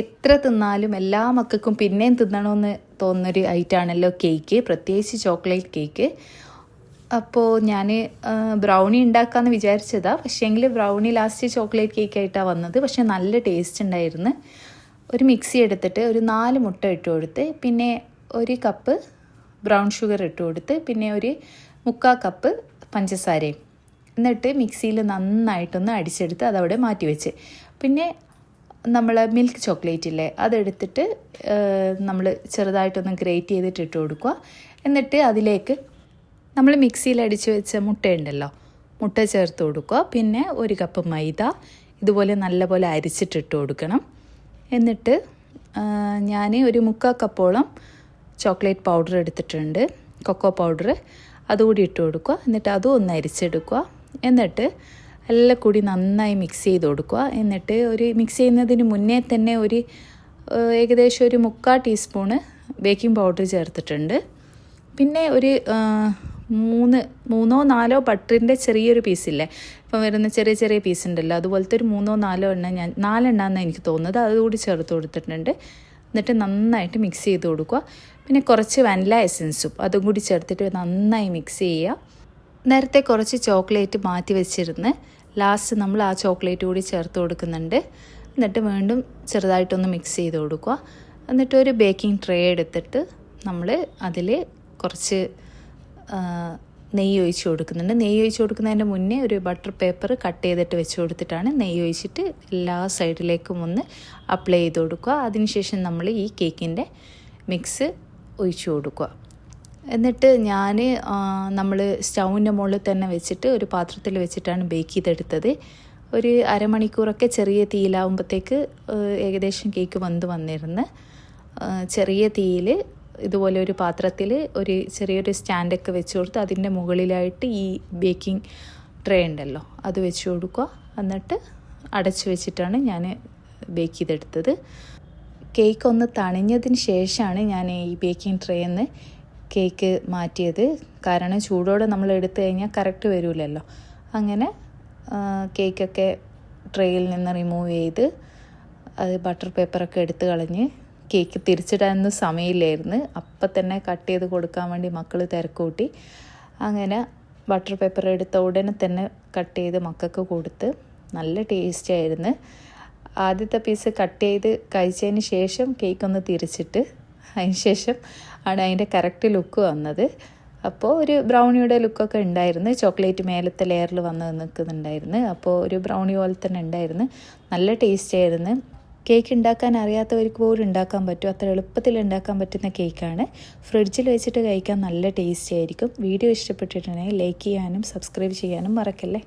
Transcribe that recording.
എത്ര തിന്നാലും എല്ലാ മക്കൾക്കും പിന്നെയും തിന്നണമെന്ന് തോന്നുന്നൊരു ഐറ്റാണല്ലോ കേക്ക് പ്രത്യേകിച്ച് ചോക്ലേറ്റ് കേക്ക്. അപ്പോൾ ഞാൻ ബ്രൗണി ഉണ്ടാക്കാമെന്ന് വിചാരിച്ചതാണ് പക്ഷേങ്കിൽ ബ്രൗണി ലാസ്റ്റ് ചോക്ലേറ്റ് കേക്ക് ആയിട്ടാണ് വന്നത്. പക്ഷേ നല്ല ടേസ്റ്റ് ഉണ്ടായിരുന്നു. ഒരു മിക്സി എടുത്തിട്ട് ഒരു നാല് മുട്ട ഇട്ട് കൊടുത്ത് പിന്നെ ഒരു കപ്പ് ബ്രൗൺ ഷുഗർ ഇട്ട് കൊടുത്ത് പിന്നെ ഒരു മുക്കാൽ കപ്പ് പഞ്ചസാരയും. എന്നിട്ട് മിക്സിയിൽ നന്നായിട്ടൊന്ന് അടിച്ചെടുത്ത് അതവിടെ മാറ്റി വെച്ച് പിന്നെ നമ്മൾ മിൽക്ക് ചോക്ലേറ്റ് ഇല്ലേ അതെടുത്തിട്ട് നമ്മൾ ചെറുതായിട്ടൊന്ന് ഗ്രേറ്റ് ചെയ്തിട്ട് ഇട്ട് കൊടുക്കുക. എന്നിട്ട് അതിലേക്ക് നമ്മൾ മിക്സിയിൽ അടിച്ച് വെച്ച മുട്ടയുണ്ടല്ലോ മുട്ട ചേർത്ത് കൊടുക്കുക. പിന്നെ ഒരു കപ്പ് മൈദ ഇതുപോലെ നല്ലപോലെ അരിച്ചിട്ടിട്ട് കൊടുക്കണം. എന്നിട്ട് ഞാൻ ഒരു മുക്കാൽ കപ്പോളം ചോക്ലേറ്റ് പൗഡർ എടുത്തിട്ടുണ്ട് കൊക്കോ പൗഡർ അതുകൂടി ഇട്ട് കൊടുക്കുക. എന്നിട്ട് അതും ഒന്ന് അരിച്ചെടുക്കുക. എന്നിട്ട് എല്ലാം കൂടി നന്നായി മിക്സ് ചെയ്ത് കൊടുക്കുക. എന്നിട്ട് ഒരു മിക്സ് ചെയ്യുന്നതിന് മുന്നേ തന്നെ ഒരു ഏകദേശം ഒരു മുക്കാൽ ടീസ്പൂണ് ബേക്കിംഗ് പൗഡർ ചേർത്തിട്ടുണ്ട്. പിന്നെ ഒരു മൂന്ന് മൂന്നോ നാലോ ബട്ടറിന്റെ ചെറിയൊരു പീസില്ലേ ഇപ്പം വരുന്ന ചെറിയ ചെറിയ പീസ് ഉണ്ടല്ലോ. അതുപോലത്തെ ഒരു മൂന്നോ നാലോ എണ്ണ ഞാൻ നാലെണ്ണാന്ന് എനിക്ക് തോന്നുന്നത്. അതുകൂടി ചേർത്ത് കൊടുത്തിട്ടുണ്ട്. എന്നിട്ട് നന്നായിട്ട് മിക്സ് ചെയ്ത് കൊടുക്കുക. പിന്നെ കുറച്ച് വനില എസൻസും അതും കൂടി ചേർത്തിട്ട് നന്നായി മിക്സ് ചെയ്യുക. നേരത്തെ കുറച്ച് ചോക്ലേറ്റ് മാറ്റി വെച്ചിരുന്ന് ലാസ്റ്റ് നമ്മൾ ആ ചോക്ലേറ്റ് കൂടി ചേർത്ത് കൊടുക്കുന്നുണ്ട്. എന്നിട്ട് വീണ്ടും ചെറുതായിട്ടൊന്ന് മിക്സ് ചെയ്ത് കൊടുക്കുക. എന്നിട്ട് ഒരു ബേക്കിംഗ് ട്രേ എടുത്തിട്ട് നമ്മൾ അതിൽ കുറച്ച് നെയ്യ് ഒഴിച്ച് കൊടുക്കുന്നുണ്ട്. നെയ്യ് ഒഴിച്ച് കൊടുക്കുന്നതിന്റെ മുന്നേ ഒരു ബട്ടർ പേപ്പർ കട്ട് ചെയ്തിട്ട് വെച്ച് കൊടുത്തിട്ടാണ് നെയ്യ് ഒഴിച്ചിട്ട് എല്ലാ സൈഡിലേക്കും ഒന്ന് അപ്ലൈ ചെയ്ത് കൊടുക്കുക. അതിനുശേഷം നമ്മൾ ഈ കേക്കിന്റെ മിക്സ് ഒഴിച്ചു കൊടുക്കുക. എന്നിട്ട് ഞാൻ നമ്മൾ സ്റ്റൗവിന്റെ മുകളിൽ തന്നെ വെച്ചിട്ട് ഒരു പാത്രത്തിൽ വെച്ചിട്ടാണ് ബേക്ക് ചെയ്തെടുത്തത്. ഒരു അരമണിക്കൂറൊക്കെ ചെറിയ തീയിലാവുമ്പോഴത്തേക്ക് ഏകദേശം കേക്ക് വന്ന് വന്നിരുന്ന് ചെറിയ തീയിൽ ഇതുപോലെ ഒരു പാത്രത്തിൽ ഒരു ചെറിയൊരു സ്റ്റാൻഡൊക്കെ വെച്ച് കൊടുത്ത് അതിന്റെ മുകളിലായിട്ട് ഈ ബേക്കിംഗ് ട്രേ ഉണ്ടല്ലോ അത് വെച്ച് കൊടുക്കുക. എന്നിട്ട് അടച്ചു വെച്ചിട്ടാണ് ഞാൻ ബേക്ക് ചെയ്തെടുത്തത്. കേക്ക് ഒന്ന് തണിഞ്ഞതിന് ശേഷമാണ് ഞാൻ ഈ ബേക്കിംഗ് ട്രേയിൽ കേക്ക് മാറ്റിയത്. കാരണം ചൂടോടെ നമ്മൾ എടുത്തു കഴിഞ്ഞാൽ കറക്റ്റ് വരില്ലല്ലോ അങ്ങനെ കേക്കൊക്കെ ട്രേയിൽ നിന്ന് റിമൂവ് ചെയ്ത് അത് ബട്ടർ പേപ്പറൊക്കെ എടുത്ത് കളഞ്ഞ് കേക്ക് തിരിച്ചിടാനൊന്നും സമയമില്ലായിരുന്നു. അപ്പം തന്നെ കട്ട് ചെയ്ത് കൊടുക്കാൻ വേണ്ടി മക്കൾ തിരക്കൂട്ടി. അങ്ങനെ ബട്ടർ പേപ്പർ എടുത്ത ഉടനെ തന്നെ കട്ട് ചെയ്ത് മക്കൾക്ക് കൊടുത്ത് നല്ല ടേസ്റ്റ് ആയിരുന്നു. ആദ്യത്തെ പീസ് കട്ട് ചെയ്ത് കഴിച്ചതിന് ശേഷം കേക്ക് ഒന്ന് തിരിച്ചിട്ട് ശേഷം ആണ് അതിന്റെ കറക്റ്റ് ലുക്ക് വന്നത്. അപ്പോൾ ഒരു ബ്രൗണിയുടെ ലുക്കൊക്കെ ഉണ്ടായിരുന്നു. ചോക്ലേറ്റ് മേലത്തെ ലെയറിൽ വന്ന് നിൽക്കുന്നുണ്ടായിരുന്നു. അപ്പോൾ ഒരു ബ്രൗണി പോലെ തന്നെ ഉണ്ടായിരുന്നു. നല്ല ടേസ്റ്റ് ആയിരുന്നു. കേക്ക് ഉണ്ടാക്കാൻ അറിയാത്തവർക്ക് പോലും ഉണ്ടാക്കാൻ പറ്റും. അത്ര എളുപ്പത്തിൽ ഉണ്ടാക്കാൻ പറ്റുന്ന കേക്കാണ് ഫ്രിഡ്ജിൽ വെച്ചിട്ട് കഴിക്കാൻ നല്ല ടേസ്റ്റ് ആയിരിക്കും. വീഡിയോ ഇഷ്ടപ്പെട്ടിട്ടുണ്ടെങ്കിൽ ലൈക്ക് ചെയ്യാനും സബ്സ്ക്രൈബ് ചെയ്യാനും മറക്കല്ലേ?